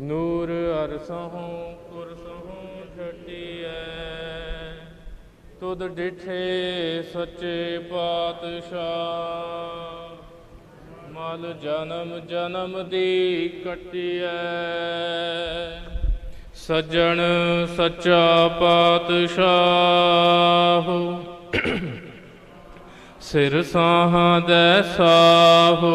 ਨੂਰ ਅਰਸਹੋਂ ਕੁਰਸਹੋਂ ਛਟਿਐ। ਤੁਧ ਡਿਠੇ ਸੱਚੇ ਪਾਤਸ਼ਾਹ, ਮਲ ਜਨਮ ਜਨਮ ਦੀ ਕਟਿਐ। ਸੱਜਣ ਸੱਚਾ ਪਾਤਸ਼ਾਹ, ਸਿਰ ਸਾਹਾਂ ਦੇ ਸਾਹੋ।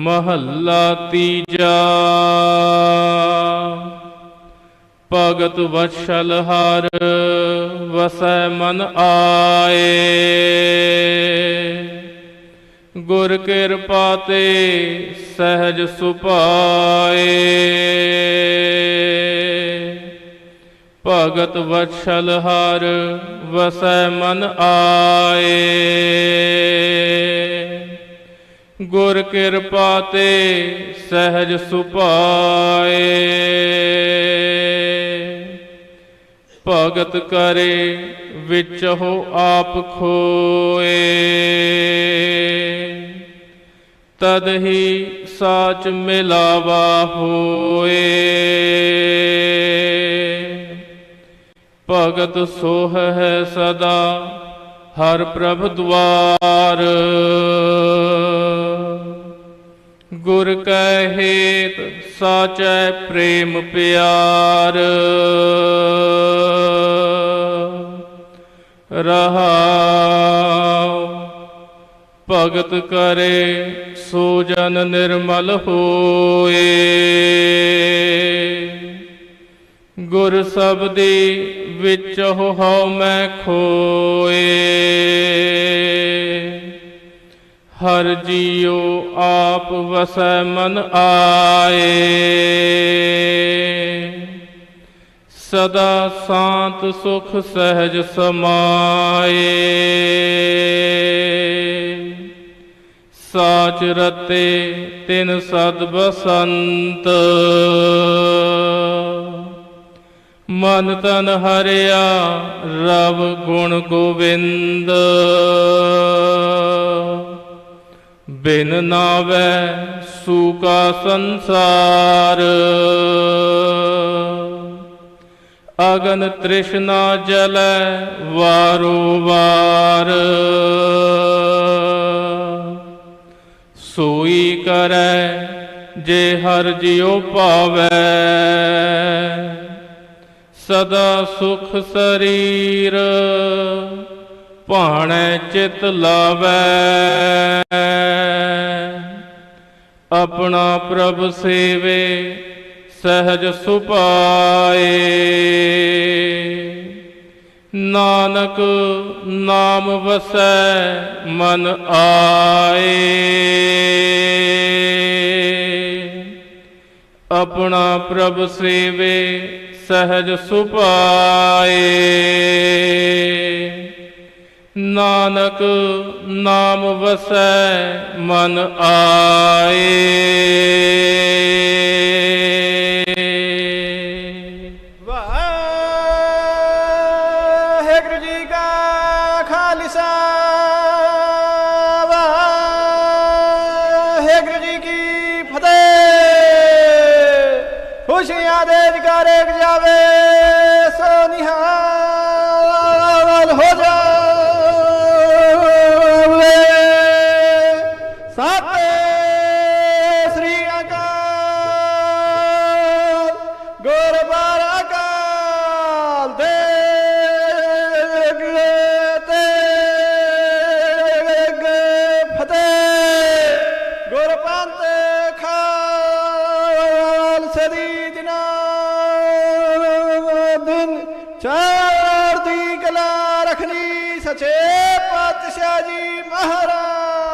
ਮਹੱਲਾ ਤੀਜਾ। ਭਗਤ ਵਛਲ ਹਰ ਵਸੈ ਮਨ ਆਏ। ਗੁਰ ਕਿਰਪਾ ਤੇ ਸਹਿਜ ਸੁਪਾਏ ਭਗਤ ਵਛਲ ਹਰ ਵਸੈ ਮਨ ਆਏ। ਗੁਰ ਕਿਰਪਾ ਤੇ ਸਹਿਜ ਸੁਭਾਏ। ਭਗਤ ਕਰੇ ਵਿੱਚ ਹੋ ਆਪ ਖੋਏ। ਤਦ ਹੀ ਸਾਚ ਮਿਲਾਵਾ ਹੋਏ। ਭਗਤ ਸੋਹ ਹੈ ਸਦਾ ਹਰ ਪ੍ਰਭ ਦੁਆਰ। ਗੁਰ ਕੈ ਹੇਤ ਸਾਚੈ ਪ੍ਰੇਮ ਪਿਆਰ। ਰਹਾਉ, ਭਗਤ ਕਰੇ ਸੋ ਜਨ ਨਿਰਮਲ ਹੋਏ। ਗੁਰ ਸਬਦੀ ਵਿੱਚ ਹੋ ਮੈਂ ਖੋਏ। ਹਰ ਜੀਉ ਆਪ ਵਸੈ ਮਨ ਆਏ। ਸਦਾ ਸ਼ਾਂਤ ਸੁਖ ਸਹਿਜ ਸਮਾਏ। ਸਾਚ ਰਤੇ ਤਿਨ ਸਦ ਬਸੰਤ। ਮਨ ਤਨ ਹਰਿਆ ਰਵ ਗੁਣ ਗੋਬਿੰਦ ਬਿਨ ਨਾਵੈ ਸੂਕਾ ਸੰਸਾਰ। ਅਗਨ ਤ੍ਰਿਸ਼ਨਾ ਜਲੈ ਵਾਰੋ ਵਾਰ। ਸੋਈ ਕਰੈ ਜੇ ਹਰ ਜਿਉ ਪਾਵੈ। ਸਦਾ ਸੁਖ ਸਰੀਰ ਭਾਣੈ ਚਿਤ ਲਾਵੈ। ਆਪਣਾ ਪ੍ਰਭ ਸੇਵੇ, ਸਹਿਜ ਸੁਪਾਏ ਨਾਨਕ ਨਾਮ ਵਸੈ, ਮਨ ਆਏ। ਆਪਣਾ ਪ੍ਰਭ ਸੇਵੇ, ਸਹਿਜ ਸੁਪਾਏ ਨਾਨਕ ਨਾਮ ਵਸੈ, ਮਨ ਆਏ। ਖੁਸ਼ੀਆਂ ਦੇ ਜਗਾਰੇ ਜਾਵੇ ਚੜ੍ਹਦੀ ਕਲਾ ਰਖਣੀ ਸੱਚੇ ਪਾਤਸ਼ਾਹ ਜੀ ਮਹਾਰਾਜ।